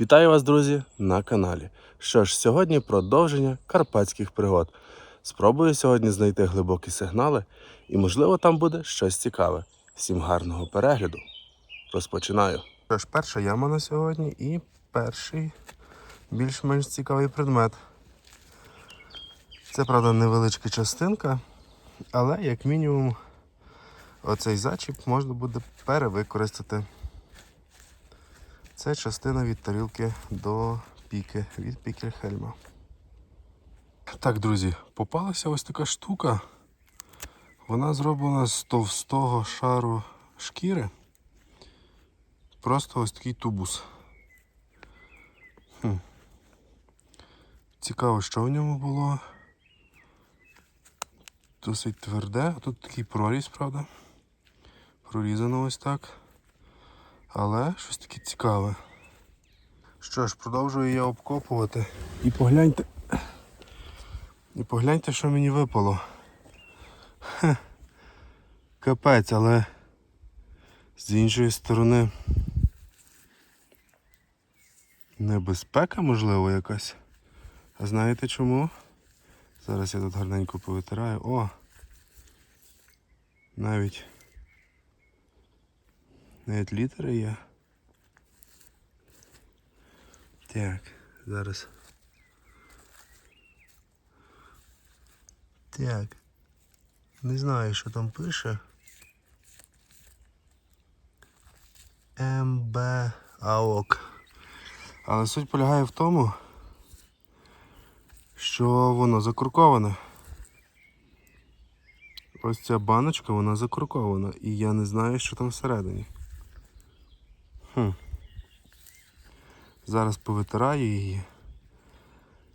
Вітаю вас, друзі, на каналі. Що ж, сьогодні продовження карпатських пригод. Спробую сьогодні знайти глибокі сигнали, і, можливо, там буде щось цікаве. Всім гарного перегляду. Розпочинаю. Що ж, перша яма на сьогодні і перший більш-менш цікавий предмет. Це, правда, невеличка частинка, але як мінімум оцей зачіп можна буде перевикористати. Це частина від тарілки до піки, від пікельхельма. Так, друзі, попалася ось така штука. Вона зроблена з товстого шару шкіри. Просто ось такий тубус. Хм. Цікаво, що в ньому було. Досить тверде, тут такий проріз, правда? Прорізано ось так. Але щось таке цікаве. Що ж, продовжую я обкопувати. І погляньте. І погляньте, що мені випало. Хе. Капець, але з іншої сторони. Небезпека, можливо, якась. А знаєте чому? Зараз я тут гарненько повитираю. О! Навіть навіть літери є. Так, зараз. Так. Не знаю, що там пише. МБ АОК. Але суть полягає в тому, що воно закурковане. Ось ця баночка, вона закуркована, і я не знаю, що там всередині. Хм. Зараз повитираю її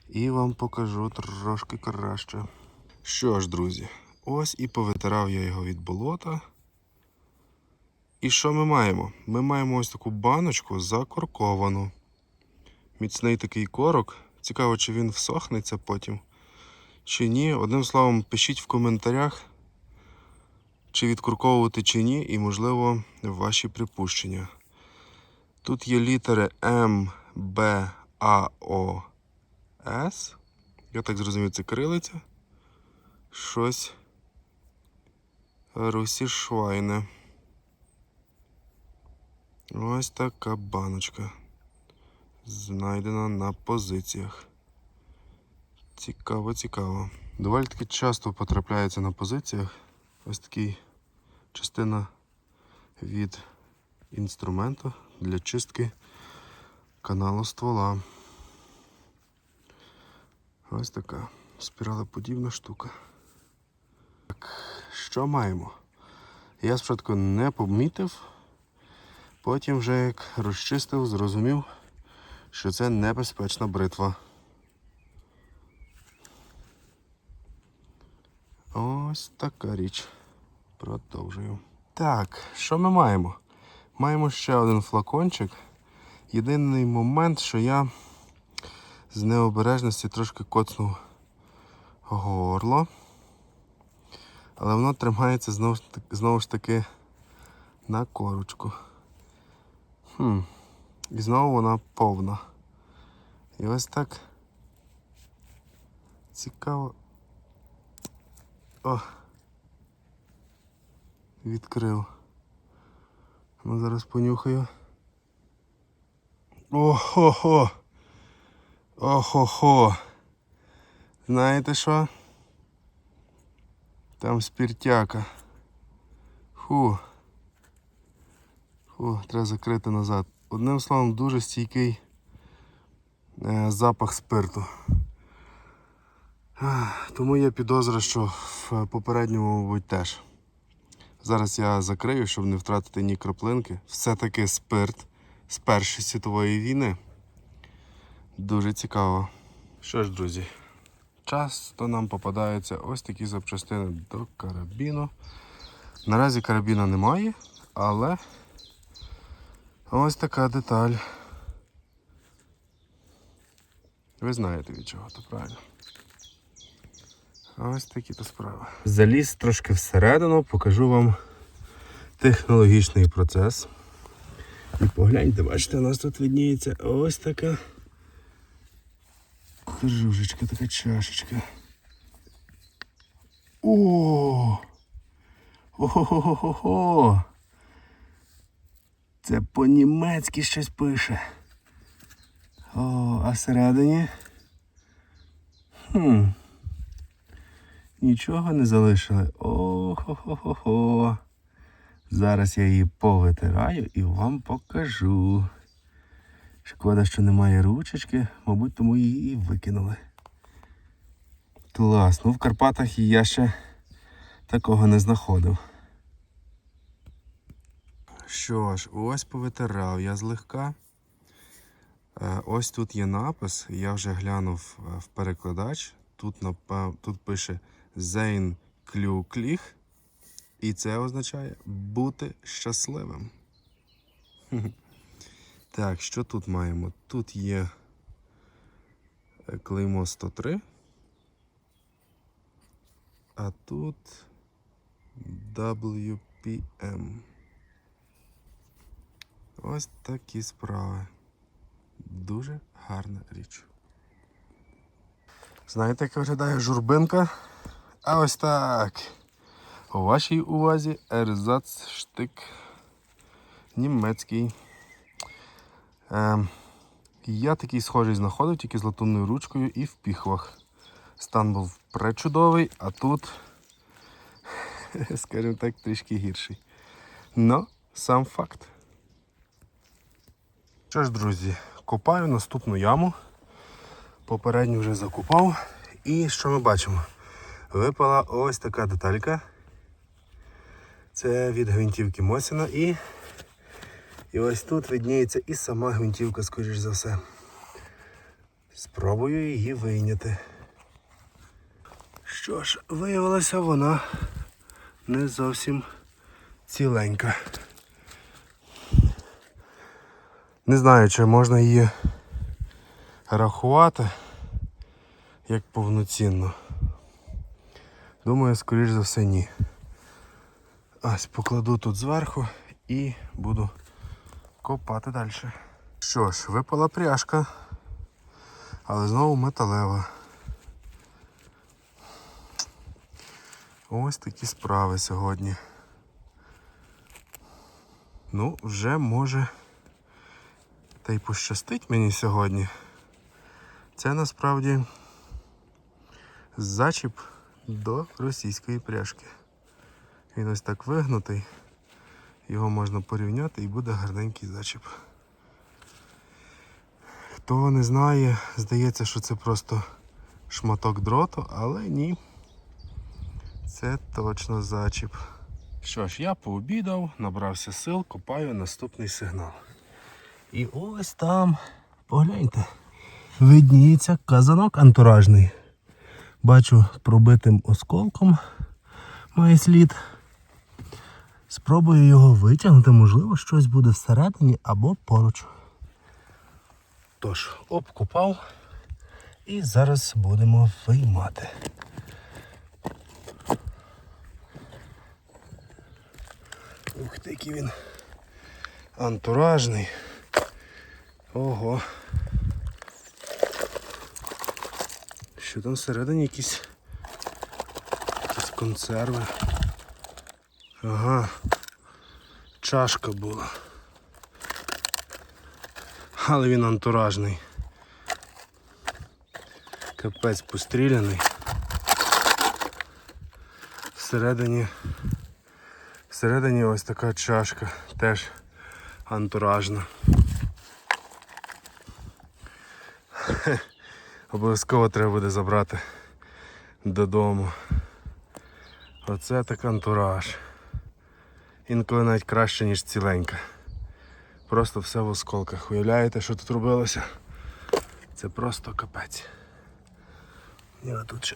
і вам покажу трошки краще. Що ж, друзі, ось і повитирав я його від болота. І що ми маємо? Ми маємо ось таку баночку закорковану. Міцний такий корок. Цікаво, чи він всохнеться потім, чи ні. Одним словом, пишіть в коментарях, чи відкурковувати, чи ні, і, можливо, ваші припущення. Тут є літери М, Б, А, О, С. Я так зрозумів, це кирилиця. Щось русішвайне. Ось така баночка. Знайдена на позиціях. Цікаво, цікаво. Доволі таки часто потрапляється на позиціях. Ось такий частина від інструменту для чистки каналу ствола. Ось така спіралеподібна штука. Так, що маємо? Я спочатку не помітив, потім вже як розчистив, зрозумів, що це небезпечна бритва. Ось така річ. Продовжую. Так, що ми маємо? Маємо ще один флакончик. Єдиний момент, що я з необережності трошки коцнув горло. Але воно тримається знову ж таки, знову ж таки на корочку. Хм. І знову вона повна. І ось так цікаво. О! Відкрив. Ну, зараз понюхаю. Охо-хо! Охо-хо! Знаєте що? Там спіртяка. Фу. Фу, треба закрити назад. Одним словом, дуже стійкий е, запах спирту. Тому є підозра, що в попередньому, мабуть, теж. Зараз я закрию, щоб не втратити ні краплинки. Все-таки спирт з Першої світової війни. Дуже цікаво. Що ж, друзі, часто нам попадаються ось такі запчастини до карабіну. Наразі карабіна немає, але ось така деталь. Ви знаєте від чого, то правильно. Ось такі то справи. Заліз трошки всередину, покажу вам технологічний процес. І погляньте, бачите, у нас тут видніється ось така кружечка, така чашечка. О! Ого-го-го-го! Це по-німецьки щось пише. О, а всередині. Хм. Нічого не залишили. О-хо-хо-хо-хо. Зараз я її повитираю і вам покажу. Шкода, що немає ручечки, мабуть, тому її і викинули. Клас, ну в Карпатах я ще такого не знаходив. Що ж, ось повитирав я злегка. Е, Ось тут є напис, я вже глянув е, в перекладач. Тут, тут пише Зейн Клюкліх. І це означає бути щасливим. Так, що тут маємо? Тут є е, клеймо 103. А тут WPM. Ось такі справи. Дуже гарна річ. Знаєте, як виглядає журбинка? А ось так. У вашій увазі ерзац штик німецький. Ем, я такий схожий знаходив, тільки з латунною ручкою і в піхвах. Стан був пречудовий, а тут, скажімо так, трішки гірший. Но сам факт. Що ж, друзі, копаю наступну яму. Попередню вже закопав. І що ми бачимо? Випала ось така деталька. Це від гвинтівки Мосіна і, і ось тут видніється і сама гвинтівка, скоріш за все. Спробую її вийняти. Що ж, виявилася вона не зовсім ціленька. Не знаю, чи можна її рахувати як повноцінно. Думаю, скоріш за все ні. Ось покладу тут зверху і буду копати далі. Що ж, випала пряжка, але знову металева. Ось такі справи сьогодні. Ну, вже може та й пощастить мені сьогодні. Це насправді зачіп до російської пряжки. Він ось так вигнутий. Його можна порівняти і буде гарненький зачіп. Хто не знає, здається, що це просто шматок дроту, але ні. Це точно зачіп. Що ж, я пообідав, набрався сил, копаю наступний сигнал. І ось там, погляньте, видніється казанок антуражний. Бачу пробитим осколком має слід. Спробую його витягнути, можливо, щось буде всередині або поруч. Тож, обкопав і зараз будемо виймати. Ух ти, який він антуражний. Ого. Що там всередині якісь, якісь консерви. Ага. Чашка була. Але він антуражний. Капець постріляний. Всередині. Всередині ось така чашка, теж антуражна. Обов'язково треба буде забрати додому. Оце так антураж. Інколи навіть краще, ніж ціленька. Просто все в осколках. Уявляєте, що тут робилося? Це просто капець. І отут ще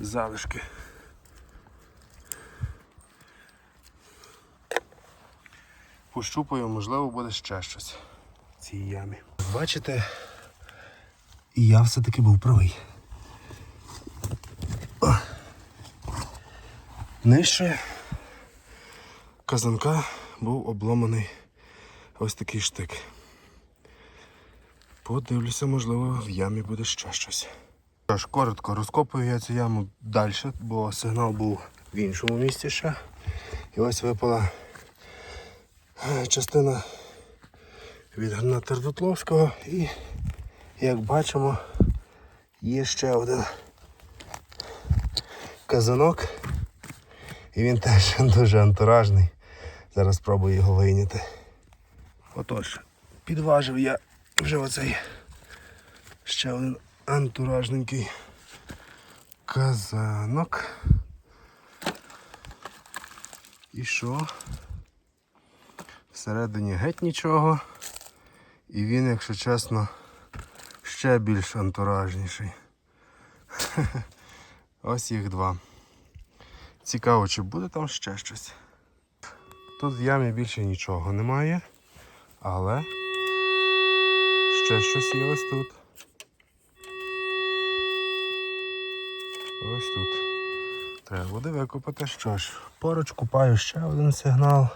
залишки. Пощупаю, можливо, буде ще щось в цій ямі. Бачите, і я все-таки був правий. Нижче казанка був обломаний ось такий штик. Подивлюся, можливо, в ямі буде ще щось. Тож, коротко розкопую я цю яму далі, бо сигнал був в іншому місці ще. І ось випала е, частина від граната Рдутловського і, як бачимо, є ще один казанок. І він теж дуже антуражний. Зараз спробую його вийняти. Отож, підважив я вже оцей ще один антуражненький казанок. І що? Всередині геть нічого. І він, якщо чесно, ще більш антуражніший. Ось їх два. Цікаво, чи буде там ще щось. Тут в ямі більше нічого немає, але ще щось є ось тут. Ось тут. Треба буде викопати. Що ж, поруч купаю ще один сигнал.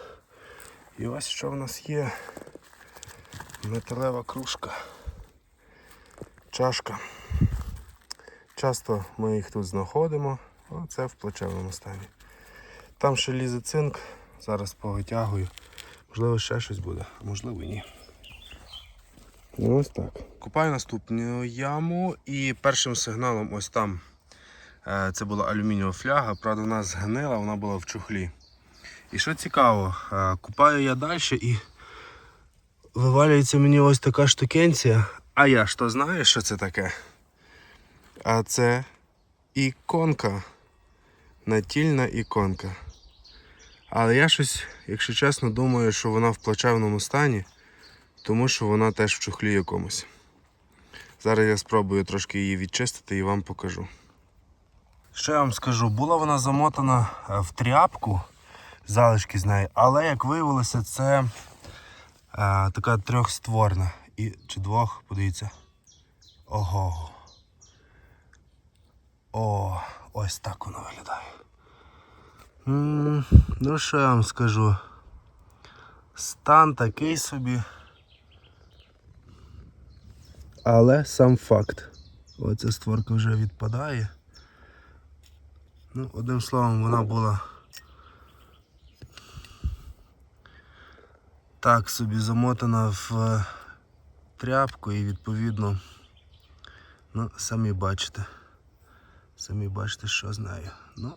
І ось що в нас є. Металева кружка. Чашка. Часто ми їх тут знаходимо. Оце в плачевному стані. Там ще лізе цинк. Зараз повитягую. Можливо, ще щось буде, а можливо ні. Ну, ось так. Купаю наступну яму і першим сигналом ось там. е, Це була алюмінієва фляга, правда, вона згнила, вона була в чухлі. І що цікаво, е, купаю я далі і вивалюється мені ось така штукенція. А я ж то знаю, що це таке. А це іконка. Натільна іконка. Але я щось, якщо чесно, думаю, що вона в плачевному стані, тому що вона теж в чухлі якомусь. Зараз я спробую трошки її відчистити і вам покажу. Що я вам скажу? Була вона замотана е, в тряпку, залишки з неї, але як виявилося, це е, така трьохстворна. І, чи двох, подивіться. Ого. О, ось так воно виглядає. Ну, що я вам скажу? Стан такий собі. Але сам факт. Оця створка вже відпадає. Ну, одним словом, вона була так собі замотана в е, тряпку і відповідно, ну, самі бачите. Самі бачите, що з. Ну,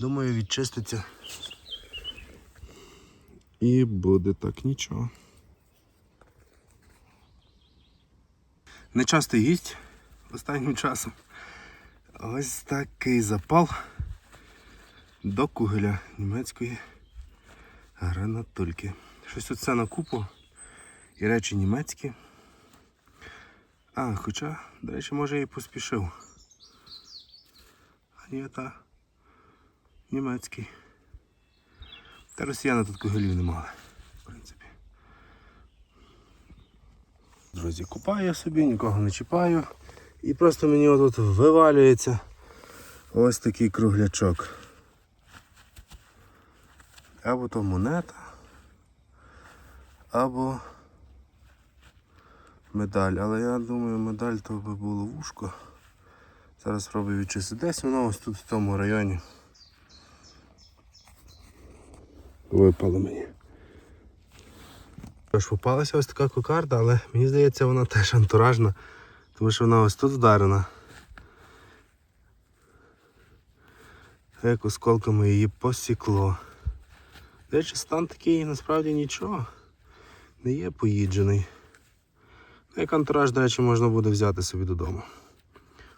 думаю, відчиститься. І буде так нічого. Нечастий гість останнім часом. Ось такий запал до кугеля німецької гранатульки. Щось тут все на купу і речі німецькі. А, хоча, до речі, може і поспішив. А ні, та німецький. Та росіяни тут кугелів не мали, в принципі. Друзі, купаю я собі, нікого не чіпаю. І просто мені отут вивалюється ось такий круглячок. Або то монета, або медаль. Але я думаю, медаль то би було вушко. Зараз спробую відчистити. Десь воно ось тут в тому районі. Випало мені. Тож попалася ось така кокарда, але мені здається, вона теж антуражна, тому що вона ось тут вдарена. Як осколками її посікло. До речі, стан такий насправді нічого. Не є поїджений. Як антураж, до речі, можна буде взяти собі додому.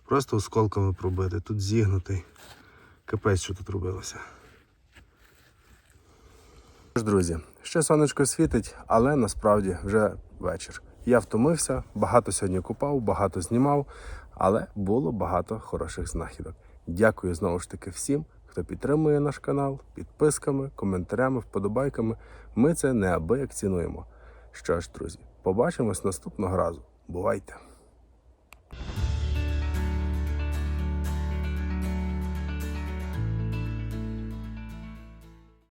Просто осколками пробити. Тут зігнутий. Капець, що тут робилося. Друзі, ще сонечко світить, але насправді вже вечір. Я втомився, багато сьогодні купав, багато знімав, але було багато хороших знахідок. Дякую знову ж таки всім, хто підтримує наш канал, підписками, коментарями, вподобайками. Ми це неабияк цінуємо. Що ж, друзі, Побачимось наступного разу. Бувайте!